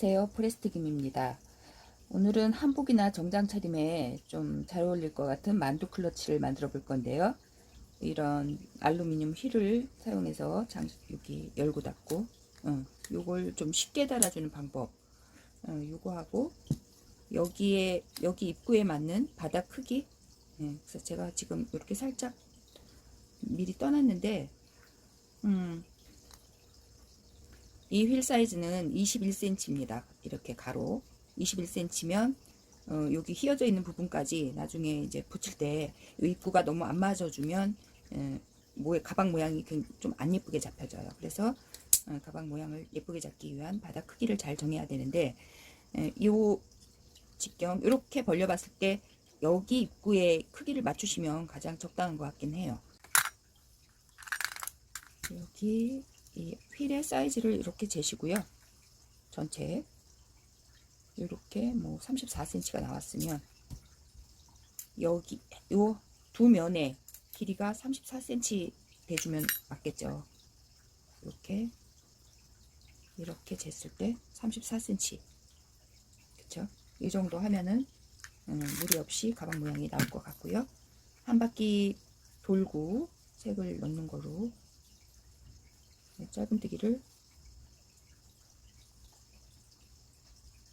안녕하세요. 포레스트 김입니다. 오늘은 한복이나 정장 차림에 좀 잘 어울릴 것 같은 만두 클러치를 만들어 볼 건데요. 이런 알루미늄 휠을 사용해서 장, 여기 열고 닫고, 어, 요걸 좀 쉽게 달아주는 방법, 어, 요거 하고, 여기에, 여기 입구에 맞는 바닥 크기, 예, 그래서 제가 지금 이렇게 살짝 미리 떠났는데, 음, 이 휠 사이즈는 21cm입니다. 이렇게 가로 21cm면 어, 여기 휘어져 있는 부분까지 나중에 이제 붙일 때이 입구가 너무 안 맞아주면 에, 모 가방 모양이 좀 안 예쁘게 잡혀져요. 그래서 어, 가방 모양을 예쁘게 잡기 위한 바닥 크기를 잘 정해야 되는데 에, 요 직경 이렇게 벌려봤을 때 여기 입구의 크기를 맞추시면 가장 적당한 것 같긴 해요. 여기 이 휠의 사이즈를 이렇게 재시고요. 전체 이렇게 뭐 34cm가 나왔으면 여기 요 두 면의 길이가 34cm 돼주면 맞겠죠. 이렇게 이렇게 쟀을 때 34cm 그쵸? 이 정도 하면은 음, 무리 없이 가방 모양이 나올 것 같고요. 한 바퀴 돌고 색을 넣는 거로 네, 짧은뜨기를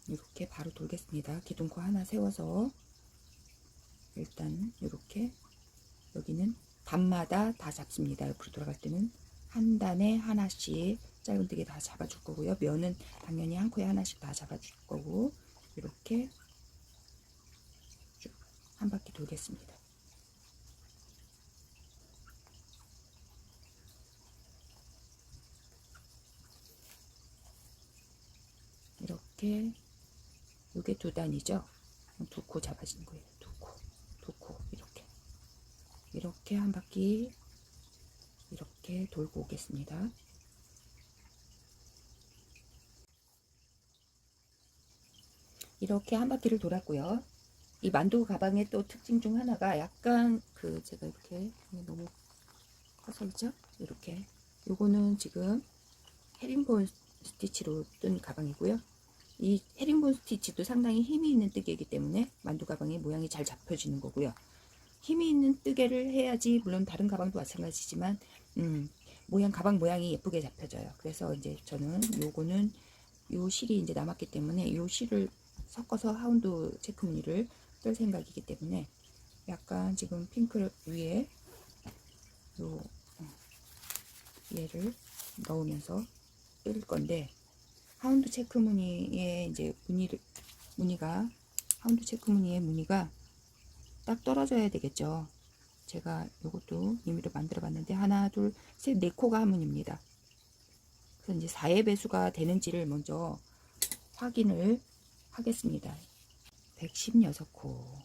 이렇게 바로 돌겠습니다. 기둥코 하나 세워서 일단 이렇게 여기는 단마다 다 잡습니다. 옆으로 돌아갈 때는 한 단에 하나씩 짧은뜨기 다 잡아줄 거고요. 면은 당연히 한 코에 하나씩 다 잡아줄 거고 이렇게 쭉 한 바퀴 돌겠습니다. 이렇게 요게 두 단이죠. 두 코 잡아주는 거예요. 두 코, 두 코 이렇게 이렇게 한 바퀴 이렇게 돌고 오겠습니다. 이렇게 한 바퀴를 돌았고요. 이 만두 가방의 또 특징 중 하나가 약간 그 제가 이렇게 너무 커서 있죠? 이렇게 요거는 지금 헤링본 스티치로 뜬 가방이고요. 이 헤링본 스티치도 상당히 힘이 있는 뜨개이기 때문에 만두 가방의 모양이 잘 잡혀지는 거고요. 힘이 있는 뜨개를 해야지 물론 다른 가방도 마찬가지지만 음, 모양 가방 모양이 예쁘게 잡혀져요. 그래서 이제 저는 요거는 요 실이 이제 남았기 때문에 요 실을 섞어서 하운드 체크 무늬를 뜰 생각이기 때문에 약간 지금 핑크 위에 요 어, 얘를 넣으면서 뜰 건데 하운드 체크 무늬의 이제 무늬를 무늬가 하운드 체크 무늬의 무늬가 딱 떨어져야 되겠죠. 제가 이것도 임의로 만들어 봤는데 하나 둘 셋 네 코가 한 무늬입니다. 그래서 이제 4의 배수가 되는지를 먼저 확인을 하겠습니다. 116코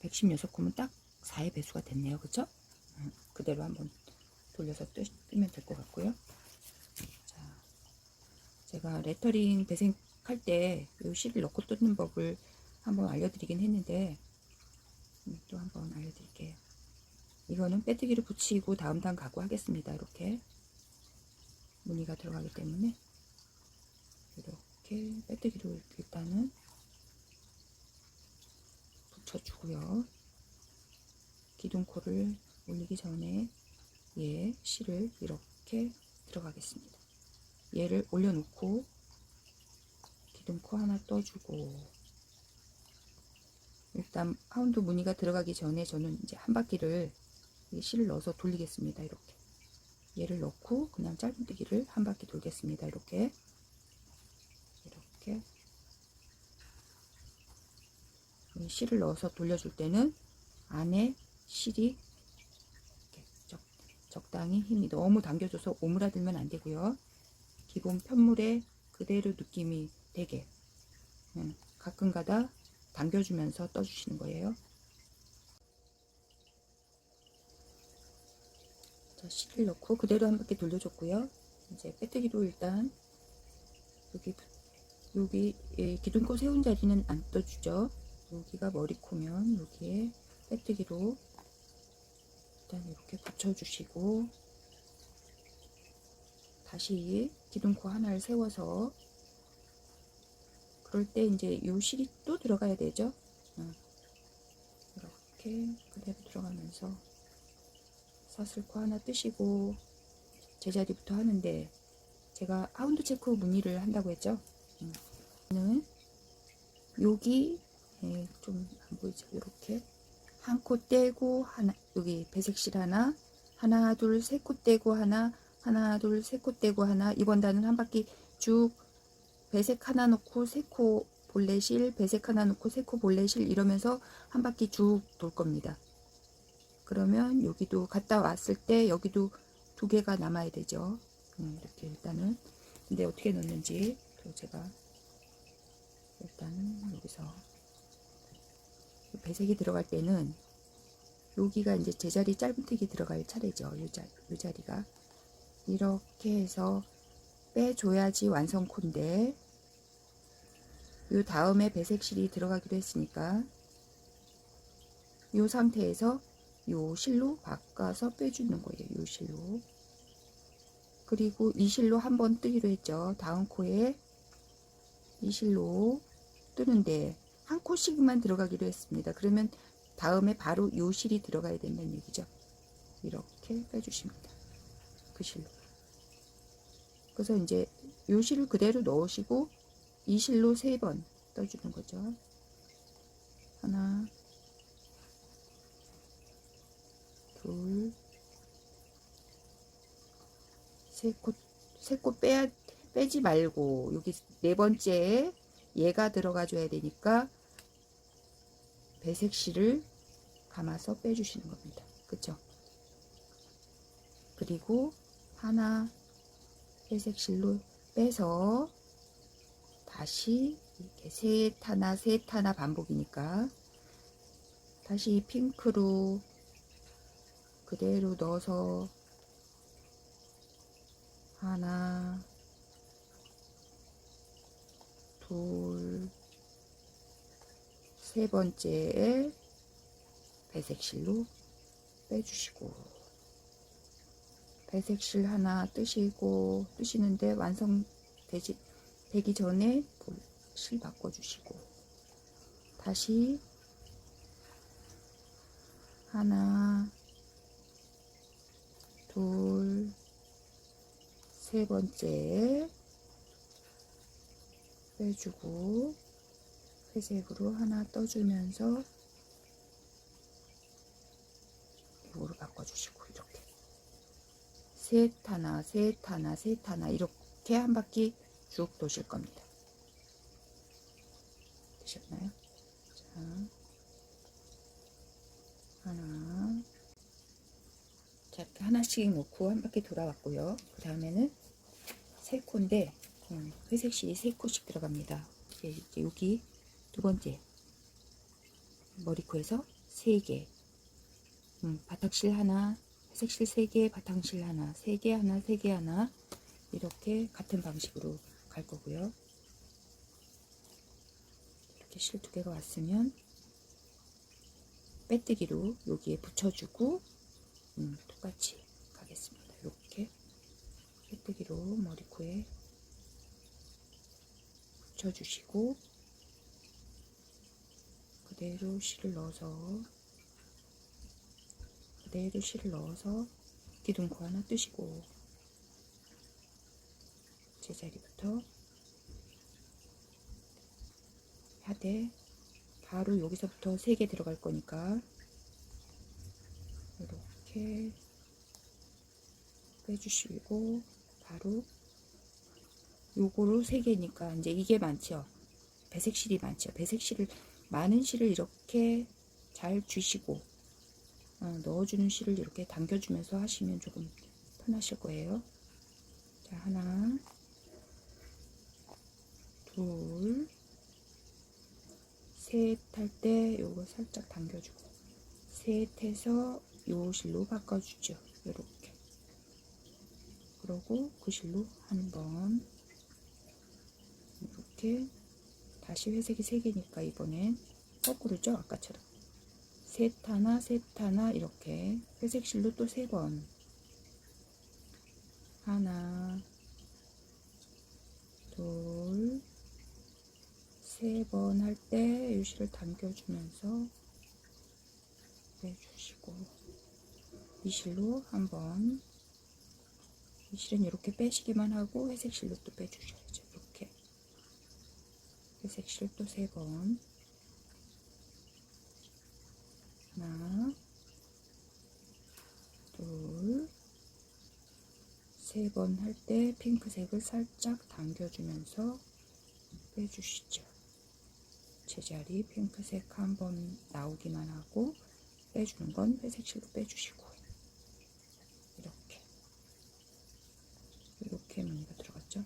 116코면 딱 4의 배수가 됐네요. 그쵸? 음, 그대로 한번 돌려서 뜨, 뜨면 될 것 같고요. 자, 제가 레터링 배색할 때 이 실을 넣고 뜯는 법을 한번 알려드리긴 했는데 음, 또 한번 알려드릴게요. 이거는 빼뜨기를 붙이고 다음 단 가고 하겠습니다. 이렇게 무늬가 들어가기 때문에 이렇게 빼뜨기로 일단은 붙여주고요. 기둥코를 올리기 전에 얘 실을 이렇게 들어가겠습니다. 얘를 올려놓고 기둥코 하나 떠주고 일단 하운드 무늬가 들어가기 전에 저는 이제 한 바퀴를 실을 넣어서 돌리겠습니다. 이렇게 얘를 넣고 그냥 짧은뜨기를 한 바퀴 돌겠습니다. 이렇게 이렇게 실을 넣어서 돌려줄 때는 안에 실이 적당히 힘이 너무 당겨줘서 오므라들면 안 되고요. 기본 편물에 그대로 느낌이 되게 가끔가다 당겨주면서 떠주시는 거예요. 자, 실을 넣고 그대로 한 바퀴 돌려줬고요. 이제 빼뜨기로 일단 여기 여기 예, 기둥코 세운 자리는 안 떠주죠. 여기가 머리코면 여기에 빼뜨기로 일단 이렇게 붙여주시고 다시 기둥코 하나를 세워서 그럴 때 이제 요 실이 또 들어가야 되죠. 응. 이렇게 그대로 들어가면서 사슬코 하나 뜨시고 제자리부터 하는데 제가 하운드 체크 무늬를 한다고 했죠. 음. 는 여기 예, 좀안 보이죠? 이렇게 한 코 떼고 하나 여기 배색실 하나 하나 둘 세 코 떼고 하나 하나 둘 세 코 떼고 하나 이번 단은 한 바퀴 쭉 배색 하나 놓고 세 코 볼레실 배색 하나 놓고 세 코 볼레실 이러면서 한 바퀴 쭉 돌 겁니다. 그러면 여기도 갔다 왔을 때 여기도 두 개가 남아야 되죠. 음, 이렇게 일단은 근데 어떻게 넣는지 또 제가 일단은 여기서 배색이 들어갈 때는 여기가 이제 제자리 짧은뜨기 들어갈 차례죠. 요, 자, 요 자리가 이렇게 해서 빼줘야지 완성코인데 요 다음에 배색실이 들어가기로 했으니까 요 상태에서 요 실로 바꿔서 빼주는 거예요. 요 실로. 그리고 이 실로 한번 뜨기로 했죠. 다음 코에 이 실로 뜨는데 한 코씩만 들어가기로 했습니다. 그러면 다음에 바로 요 실이 들어가야 된다는 얘기죠. 이렇게 빼주십니다. 그 실로. 그래서 이제 요 실을 그대로 넣으시고 이 실로 세 번 떠주는 거죠. 하나, 둘, 세 코, 세코 빼야, 빼지 말고, 여기 네 번째 얘가 들어가 줘야 되니까, 배색 실을 감아서 빼주시는 겁니다. 그쵸? 그리고 하나, 배색실로 빼서, 다시, 이렇게 셋 하나, 셋 하나 반복이니까, 다시 핑크로 그대로 넣어서 하나 둘 세 번째에 배색실로 빼주시고 배색실 하나 뜨시고 뜨시는데 완성되지 되기 전에 실 바꿔주시고. 다시 하나 둘, 세 번째 빼주고 회색으로 하나 떠주면서 이거로 바꿔주시고 셋 하나 셋 하나 셋 하나 이렇게 한 바퀴 쭉 도실 겁니다. 되셨나요? 자, 하나 자, 이렇게 하나씩 놓고 한 바퀴 돌아왔고요. 그 다음에는 세 코인데 음, 회색 실이 세 코씩 들어갑니다. 이제, 여기 두 번째 머리코에서 세 개, 음, 바닥실 하나, 회 색실 세 개, 바탕실 하나, 세개 하나, 세개 하나 이렇게 같은 방식으로 갈 거고요. 이렇게 실 두 개가 왔으면 빼뜨기로 여기에 붙여주고 음, 똑같이 가겠습니다. 이렇게 빼뜨기로 머리코에 붙여주시고 그대로 실을 넣어서 그대로 실을 넣어서 기둥코 하나 뜨시고 제자리부터 하되 바로 여기서부터 3개 들어갈 거니까 이렇게 빼주시고 바로 요거로 3개니까 이제 이게 많죠 배색실이 많죠 배색실을 많은 실을 이렇게 잘 주시고 어, 넣어주는 실을 이렇게 당겨주면서 하시면 조금 편하실 거예요 자 하나 둘 셋 할 때 요거 살짝 당겨주고 셋 해서 요 실로 바꿔주죠. 이렇게. 그러고 그 실로 한 번. 이렇게. 다시 회색이 3개니까 이번엔 거꾸로죠. 아까처럼. 셋 하나, 셋 하나, 이렇게. 회색 실로 또 3번. 하나, 둘, 세 번 할 때 유시를 당겨주면서 빼주시고 미실로 한번 미실은 이렇게 빼시기만 하고 회색 실로 또 빼주셔야죠. 이렇게 회색 실또세번 하나 둘 세 번 할 때 핑크색을 살짝 당겨주면서 빼주시죠. 제자리 핑크색 한 번 나오기만 하고 빼주는 건 회색 실로 빼주시고 이렇게 이렇게 무늬가 들어갔죠.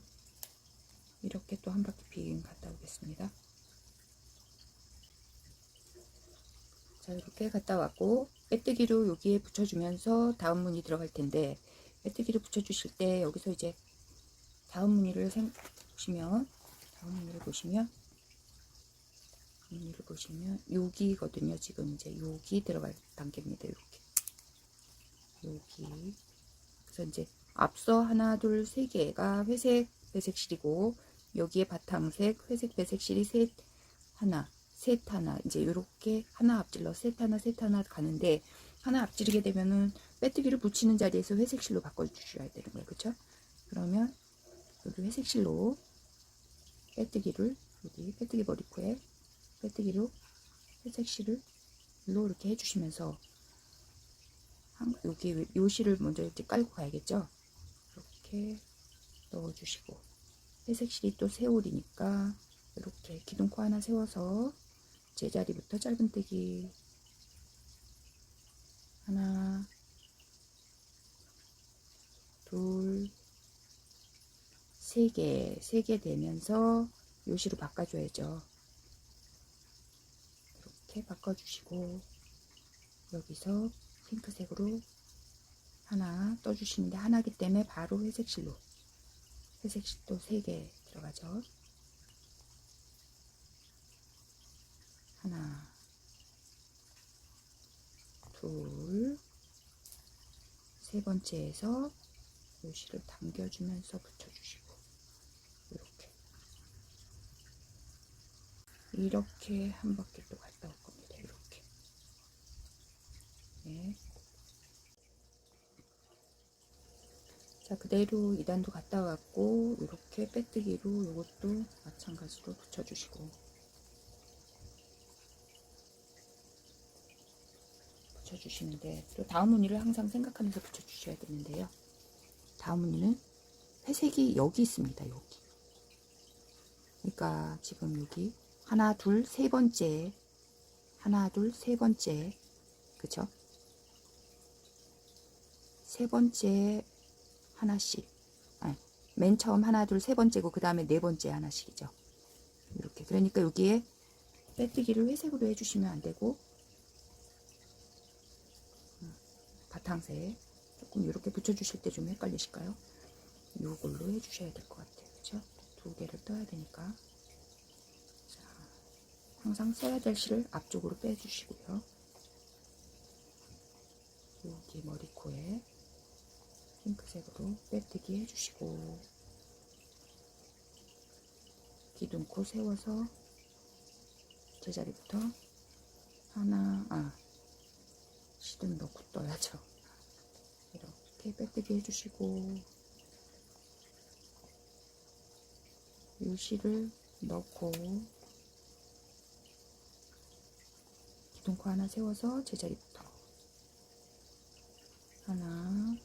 이렇게 또 한 바퀴 빙 갔다 오겠습니다. 자 이렇게 갔다 왔고 빼뜨기로 여기에 붙여주면서 다음 무늬 들어갈 텐데 빼뜨기로 붙여주실 때 여기서 이제 다음 무늬를 생, 보시면 다음 무늬를 보시면 무늬를 보시면 여기거든요. 지금 이제 여기 들어갈 단계입니다 이렇게 여기. 그래서 이제 앞서 하나 둘 세 개가 회색 배색 실이고 여기에 바탕색 회색 배색 실이 셋 하나 셋 하나 이제 이렇게 하나 앞질러 셋 하나 셋 하나 가는데 하나 앞지르게 되면은 빼뜨기를 붙이는 자리에서 회색 실로 바꿔 주셔야 되는 거예요. 그렇죠 그러면 여기 회색 실로 빼뜨기를 여기 빼뜨기 머리코에 빼뜨기로 회색 실을 일로 이렇게 해주시면서 한, 여기 요 실을 먼저 이제 깔고 가야겠죠? 이렇게 넣어주시고. 회색 실이 또 세올이니까 이렇게 기둥코 하나 세워서 제자리부터 짧은뜨기 하나 둘세 개, 세 개 되면서 요시로 바꿔줘야죠. 이렇게 바꿔주시고 여기서 핑크색으로 하나 떠주시는데 하나기 때문에 바로 회색 실로 회색 실도 세개 들어가죠. 하나, 둘, 세 번째에서 요시를 당겨주면서 붙여주시고 이렇게. 이렇게 한 바퀴 또 갔다 올 겁니다. 이렇게. 네. 자 그대로 2단도 갔다 왔고 이렇게 빼뜨기로 이것도 마찬가지로 붙여주시고 붙여주시는데 또 다음 무늬를 항상 생각하면서 붙여주셔야 되는데요. 다음 무늬는 회색이 여기 있습니다. 여기. 그러니까 지금 여기 하나, 둘, 세 번째, 하나, 둘, 세 번째, 그쵸? 세 번째 하나씩. 아니, 맨 처음 하나, 둘, 세 번째고 그 다음에 네 번째 하나씩이죠. 이렇게. 그러니까 여기에 빼뜨기를 회색으로 해주시면 안 되고 바탕색 조금 이렇게 붙여주실 때 좀 헷갈리실까요? 요걸로 해주셔야 될 것 같아요. 그쵸? 두 개를 떠야 되니까. 자, 항상 써야 될 실을 앞쪽으로 빼주시고요. 여기 머리코에 핑크색으로 빼뜨기 해주시고 기둥코 세워서 제자리부터 하나, 아, 시든 넣고 떠야죠. 이렇게 빼뜨기 해주시고 이 실을 넣고 기둥코 하나 세워서 제자리부터 하나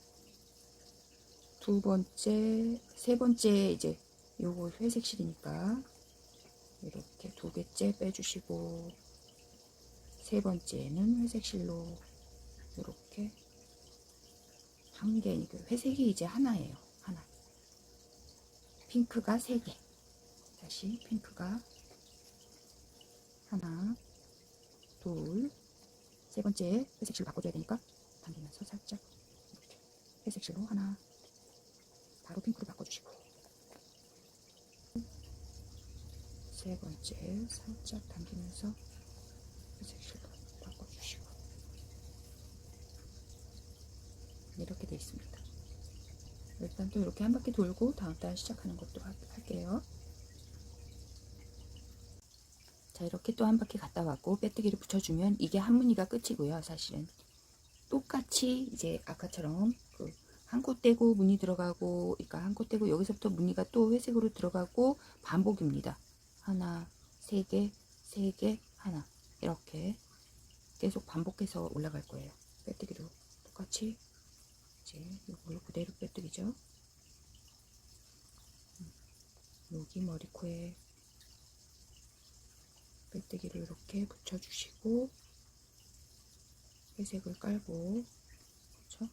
두 번째 세 번째 이제 요거 회색 실이니까 이렇게 두 개째 빼주시고 세 번째는 회색 실로 이렇게 한 개니까 회색이 이제 하나예요. 하나. 핑크가 세 개. 다시 핑크가 하나, 둘, 세 번째 회색 실로 바꿔줘야 되니까 당기면서 살짝 이렇게 회색 실로 하나, 바로 핑크로 바꿔주시고 세 번째 살짝 당기면서 회색 실로 이렇게 되어 있습니다. 일단 또 이렇게 한 바퀴 돌고 다음 달 시작하는 것도 할게요. 자 이렇게 또 한 바퀴 갔다 왔고 빼뜨기를 붙여주면 이게 한 무늬가 끝이고요 사실은. 똑같이 이제 아까처럼 그 한코 떼고 무늬 들어가고 그러니까 한코 떼고 여기서부터 무늬가 또 회색으로 들어가고 반복입니다. 하나 세 개 세 개 하나. 이렇게 계속 반복해서 올라갈 거예요. 빼뜨기로 똑같이. 이제 이걸로 그대로 빼뜨기죠 음, 여기 머리코에 빼뜨기를 이렇게 붙여주시고 회색을 깔고 그렇죠?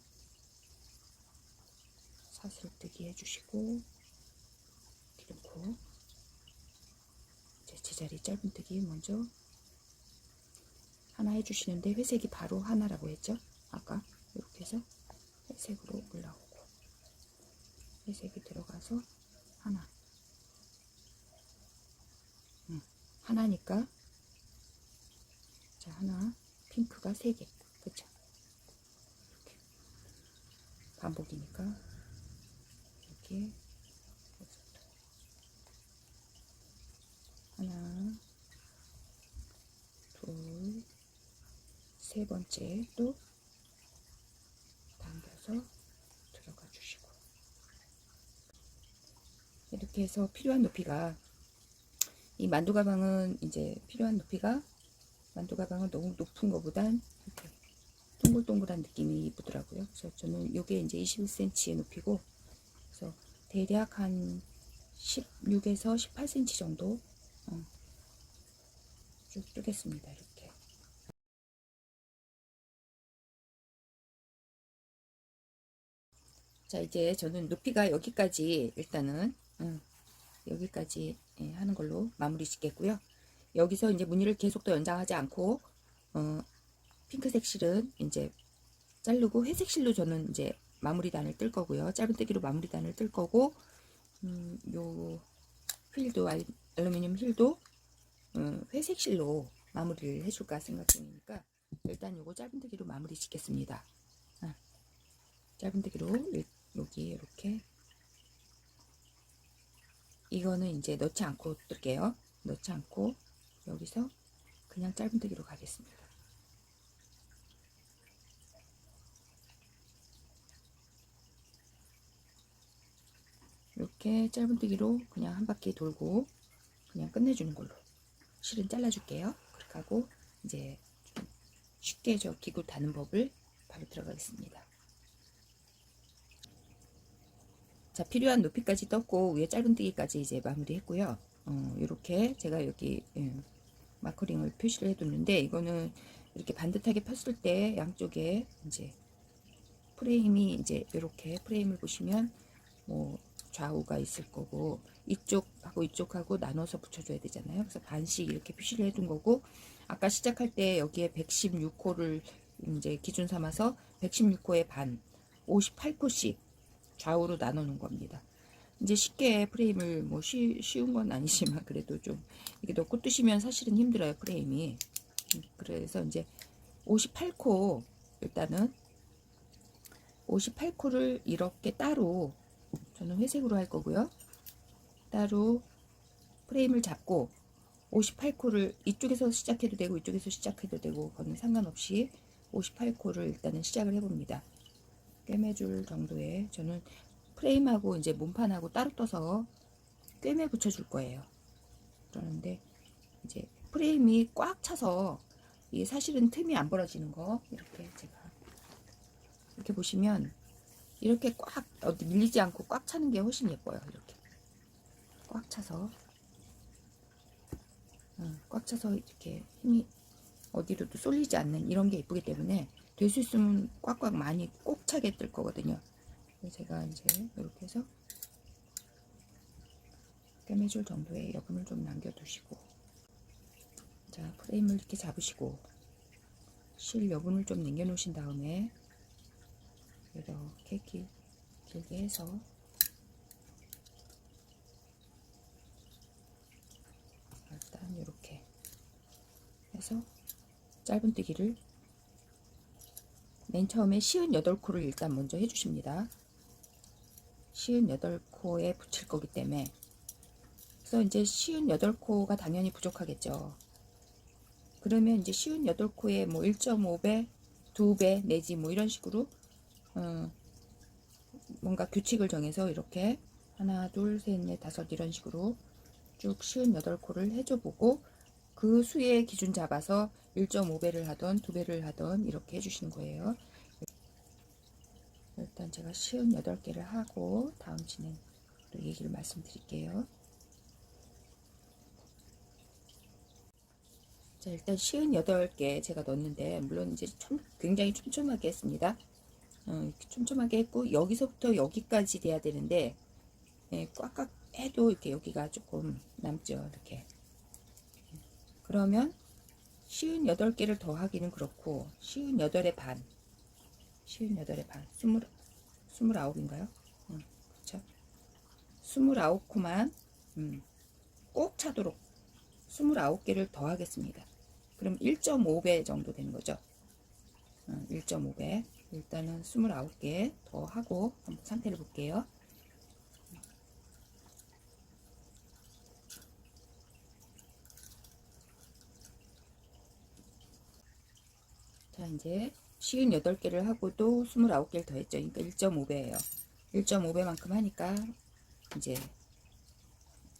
사슬뜨기 해주시고 기름코 이제 제자리 짧은뜨기 먼저 하나 해주시는데 회색이 바로 하나라고 했죠? 아까 이렇게 해서 회색으로 올라오고 회색이 들어가서 하나. 음, 하나니까. 자 하나. 핑크가 세 개. 그쵸? 이렇게. 반복이니까 이렇게 하나 둘세 번째 또 당겨서 들어가 주시고 이렇게 해서 필요한 높이가 이 만두 가방은 이제 필요한 높이가 만두 가방은 너무 높은 것보단 이렇게 동글동글한 느낌이 이쁘더라고요. 그래서 저는 이게 이제 21cm의 높이고 그래서 대략 한 16에서 18cm 정도 어, 쭉 뜨겠습니다. 이렇게. 자 이제 저는 높이가 여기까지 일단은 음, 여기까지 예, 하는 걸로 마무리 짓겠고요. 여기서 이제 무늬를 계속 더 연장하지 않고 어, 핑크색 실은 이제 자르고 회색 실로 저는 이제 마무리 단을 뜰 거고요. 짧은뜨기로 마무리 단을 뜰 거고 음, 요 휠도 알, 알루미늄 휠도 음, 회색 실로 마무리를 해줄까 생각 중이니까 일단 요거 짧은뜨기로 마무리 짓겠습니다. 아, 짧은뜨기로 일- 여기 이렇게 이거는 이제 넣지 않고 뜰게요. 넣지 않고 여기서 그냥 짧은뜨기로 가겠습니다. 이렇게 짧은뜨기로 그냥 한 바퀴 돌고 그냥 끝내주는 걸로 실은 잘라줄게요. 그렇게 하고 이제 좀 쉽게 저 기구 다는 법을 바로 들어가겠습니다. 자 필요한 높이까지 떴고 위에 짧은뜨기까지 이제 마무리했고요. 어, 이렇게 제가 여기 예, 마커링을 표시를 해뒀는데 이거는 이렇게 반듯하게 폈을 때 양쪽에 이제 프레임이 이제 이렇게 프레임을 보시면 뭐 좌우가 있을 거고 이쪽하고 이쪽하고 나눠서 붙여줘야 되잖아요. 그래서 반씩 이렇게 표시를 해둔 거고 아까 시작할 때 여기에 116호를 이제 기준 삼아서 116호의 반 58코씩 좌우로 놓은 겁니다. 이제 쉽게 프레임을 뭐 쉬, 쉬운 건 아니지만 그래도 좀 이렇게 넣고 뜨시면 사실은 힘들어요 프레임이. 음, 그래서 이제 58코 일단은 58코를 이렇게 따로 저는 회색으로 할 거고요. 따로 프레임을 잡고 58코를 이쪽에서 시작해도 되고 이쪽에서 시작해도 되고 그거는 상관없이 58코를 일단은 시작을 해봅니다 꿰매줄 정도의 저는 프레임하고 이제 몸판하고 따로 떠서 꿰매 붙여줄 거예요. 그러는데 이제 프레임이 꽉 차서 이게 사실은 틈이 안 벌어지는 거 이렇게 제가 이렇게 보시면 이렇게 꽉 어디 밀리지 않고 꽉 차는 게 훨씬 예뻐요. 이렇게 꽉 차서 응, 꽉 차서 이렇게 힘이 어디로도 쏠리지 않는 이런 게 예쁘기 때문에 될 수 있으면 꽉꽉 많이 꼭 차게 뜰 거거든요. 제가 이제 이렇게 해서 꿰매줄 정도의 여분을 좀 남겨두시고 자 프레임을 이렇게 잡으시고 실 여분을 좀 남겨놓으신 다음에 이렇게 길, 길게 해서 일단 이렇게 해서 짧은뜨기를 맨 처음에 시은 8코를 일단 먼저 해주십니다. 시은 8코에 붙일 거기 때문에 그래서 이제 시은 8코가 당연히 부족하겠죠. 그러면 이제 쉬운 8코에 뭐 1.5배, 2배 내지 뭐 이런 식으로 어, 뭔가 규칙을 정해서 이렇게 하나, 둘, 셋, 넷, 다섯 이런 식으로 쭉 쉬운 8코를 해줘 보고 그 수의 기준 잡아서 1.5배를 하던 2배를 하던 이렇게 해주시는 거예요. 일단 제가 쉬운 8개를 하고 다음 진행 얘기를 말씀드릴게요. 자, 일단 쉬운 8개 제가 넣었는데, 물론 이제 좀, 굉장히 촘촘하게 했습니다. 어, 촘촘하게 했고, 여기서부터 여기까지 돼야 되는데, 예, 꽉꽉 해도 이렇게 여기가 조금 남죠. 이렇게. 그러면 쉬운 8개를 더 하기는 그렇고, 쉬운 8의 반, 쉬운 8의 반, 20, 29인가요? 음, 그쵸? 29코만, 음, 꼭 차도록 29개를 더 하겠습니다. 그럼 1.5배 정도 되는 거죠. 1.5배. 일단은 29개 더 하고 한번 상태를 볼게요. 자, 이제 쉬운 8개를 하고도 29개를 더 했죠. 그러니까 1.5배예요. 1.5배만큼 하니까 이제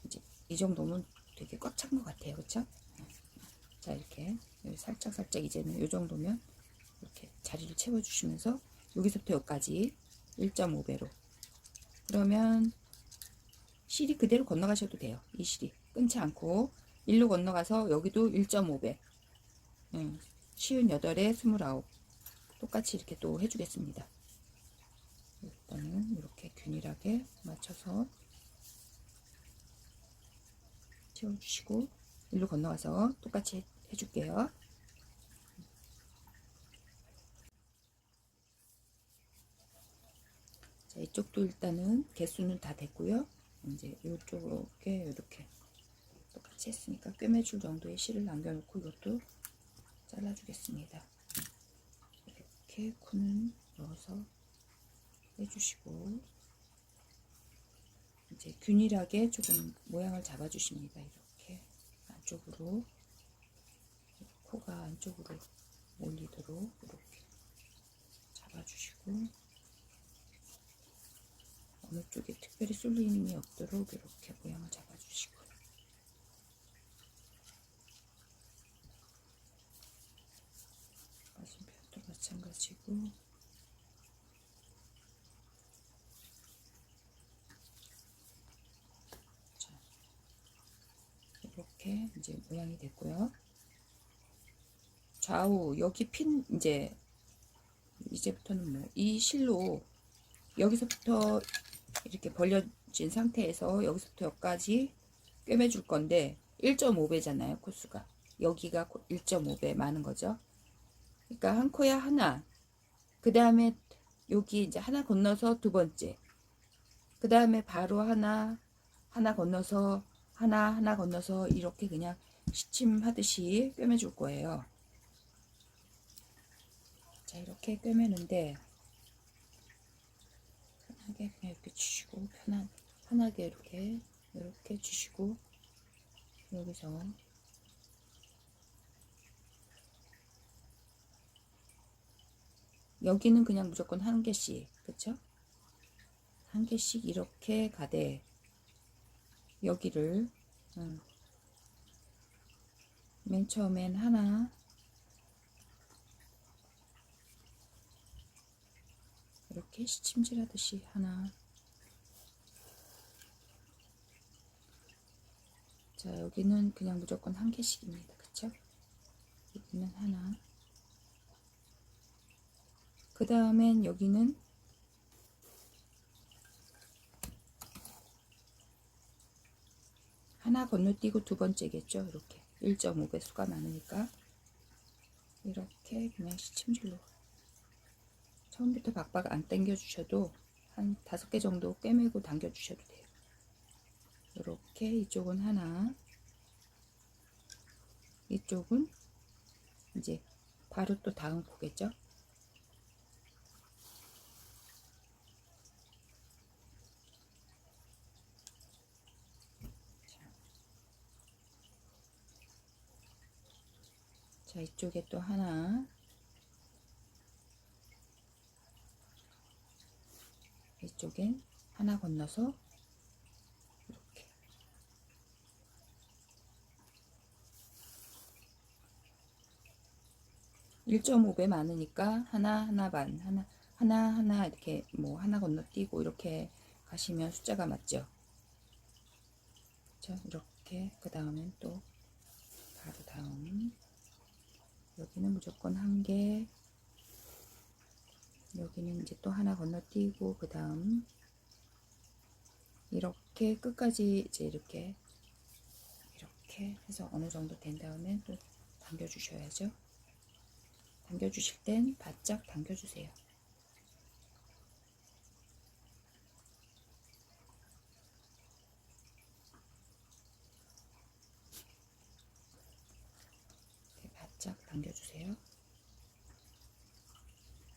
이제 이 정도면 되게 꽉 찬 것 같아요. 그렇죠? 자, 이렇게 살짝 살짝 이제는 이 정도면 이렇게 자리를 채워 주시면서 여기서부터 여기까지 1.5배로 그러면 실이 그대로 건너가셔도 돼요. 이 실이 끊지 않고 일로 건너가서 여기도 1.5배 음, 쉬운 8에 29 똑같이 이렇게 또 해주겠습니다. 일단은 이렇게 균일하게 맞춰서 채워주시고 일로 건너가서 똑같이 해줄게요. 자, 이쪽도 일단은 개수는 다 됐고요. 이제 이쪽에 이렇게 똑같이 했으니까 꿰매줄 정도의 실을 남겨놓고 이것도 잘라주겠습니다. 이렇게 코는 넣어서 해주시고 이제 균일하게 조금 모양을 잡아주십니다. 이렇게 안쪽으로 코가 안쪽으로 몰리도록 이렇게 잡아주시고 어느 쪽에 특별히 쏠림이 없도록 이렇게 모양을 잡아주시고 맞은편도 마찬가지고. 자, 이렇게 이제 모양이 됐고요. 좌우 여기 핀 이제 이제부터는 뭐 이 실로 여기서부터 이렇게 벌려진 상태에서 여기서부터 여기까지 꿰매줄 건데 1.5배잖아요 코수가. 여기가 1.5배 많은 거죠 그러니까 한 코에 하나. 그 다음에 여기 이제 하나 건너서 두 번째. 그 다음에 바로 하나 하나 건너서 하나 하나 건너서 이렇게 그냥 시침하듯이 꿰매줄 거예요. 자 이렇게 꿰매는데 편하게 그냥 이렇게 주시고 편한 편하게 이렇게 이렇게 주시고 여기서 여기는 그냥 무조건 한 개씩 그쵸? 한 개씩 이렇게 가되 여기를 음, 맨 처음엔 하나 이렇게 시침질하듯이 하나. 자 여기는 그냥 무조건 한 개씩입니다. 그쵸? 여기는 하나 그 다음엔 여기는 하나 건너뛰고 두 번째겠죠? 이렇게. 1.5배수가 많으니까. 이렇게 그냥 시침질로. 처음부터 박박 안 당겨 주셔도 한 다섯 개 정도 꿰매고 당겨 주셔도 돼요. 이렇게 이쪽은 하나. 이쪽은 이제 바로 또 다음 코겠죠. 자, 이쪽에 또 하나. 이쪽엔 하나 건너서 이렇게. (1.5배) 많으니까 하나 하나 반 하나 하나 하나 이렇게 뭐 하나 건너뛰고 이렇게 가시면 숫자가 맞죠 자 이렇게 그 다음엔 또 바로 다음 여기는 무조건 한 개. 여기는 이제 또 하나 건너뛰고 그 다음 이렇게 끝까지 이제 이렇게 이렇게 해서 어느 정도 된 다음에 또 당겨 주셔야죠. 당겨 주실 땐 바짝 당겨 주세요 바짝 당겨주세요.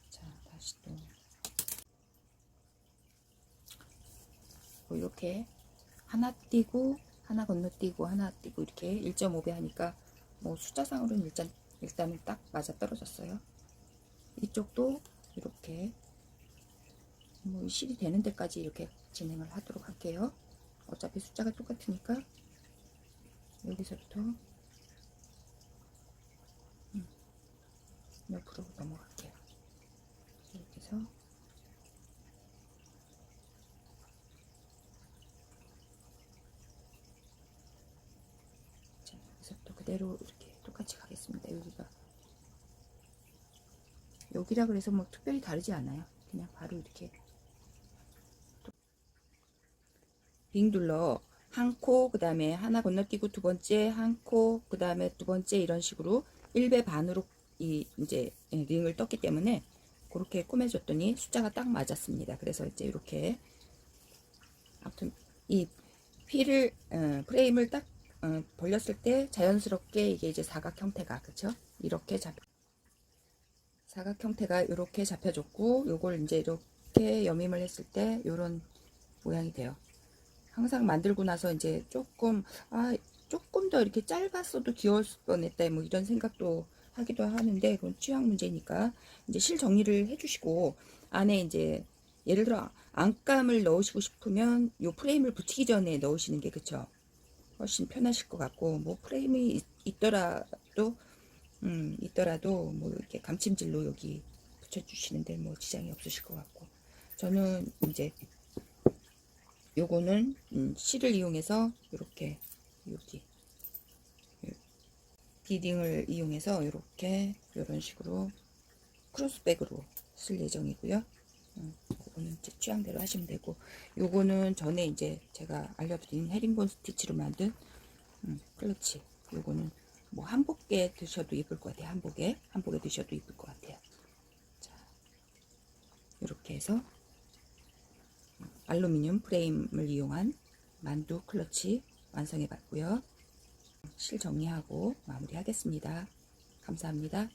자, 다시 또. 뭐 이렇게 하나 띄고, 하나 건너뛰고, 하나 띄고, 이렇게 1.5배 하니까, 뭐 숫자상으로는 일단, 일단은 딱 맞아 떨어졌어요. 이쪽도 이렇게, 뭐 실이 되는 데까지 이렇게 진행을 하도록 할게요. 어차피 숫자가 똑같으니까, 여기서부터 옆으로 넘어갈게요. 이렇게 해서 자, 여기서부터 그대로 이렇게 똑같이 가겠습니다. 여기가 여기라 그래서 뭐 특별히 다르지 않아요. 그냥 바로 이렇게 빙 둘러 한 코, 그 다음에 하나 건너뛰고 두 번째 한 코, 그 다음에 두 번째 이런 식으로 1배 반으로 이 이제 링을 떴기 때문에 그렇게 꾸며줬더니 숫자가 딱 맞았습니다. 그래서 이제 이렇게 아무튼 이 피를 어, 프레임을 딱 어, 벌렸을 때 자연스럽게 이게 이제 사각 형태가 그쵸? 이렇게 잡 사각 형태가 이렇게 잡혀졌고 요걸 이제 이렇게 여밈을 했을 때 요런 모양이 돼요. 항상 만들고 나서 이제 조금 아 조금 더 이렇게 짧았어도 귀여웠을 뻔했다 뭐 이런 생각도 하기도 하는데 그건 취향 문제니까 이제 실 정리를 해주시고 안에 이제 예를 들어 안감을 넣으시고 싶으면 요 프레임을 붙이기 전에 넣으시는 게 그쵸? 훨씬 편하실 것 같고 뭐 프레임이 있, 있더라도 음 있더라도 뭐 이렇게 감침질로 여기 붙여주시는데 뭐 지장이 없으실 것 같고. 저는 이제 요거는 음, 실을 이용해서 이렇게 여기 비딩을 이용해서 이렇게 이런 식으로 크로스백으로 쓸 예정이고요. 음, 그거는 제 취향대로 하시면 되고 요거는 전에 이제 제가 알려드린 헤링본 스티치로 만든 음, 클러치 요거는 뭐 한복에 드셔도 예쁠 것 같아요. 한복에 한복에 드셔도 예쁠 것 같아요. 자 이렇게 해서 음, 알루미늄 프레임을 이용한 만두 클러치 완성해 봤고요. 실 정리하고 마무리하겠습니다. 감사합니다.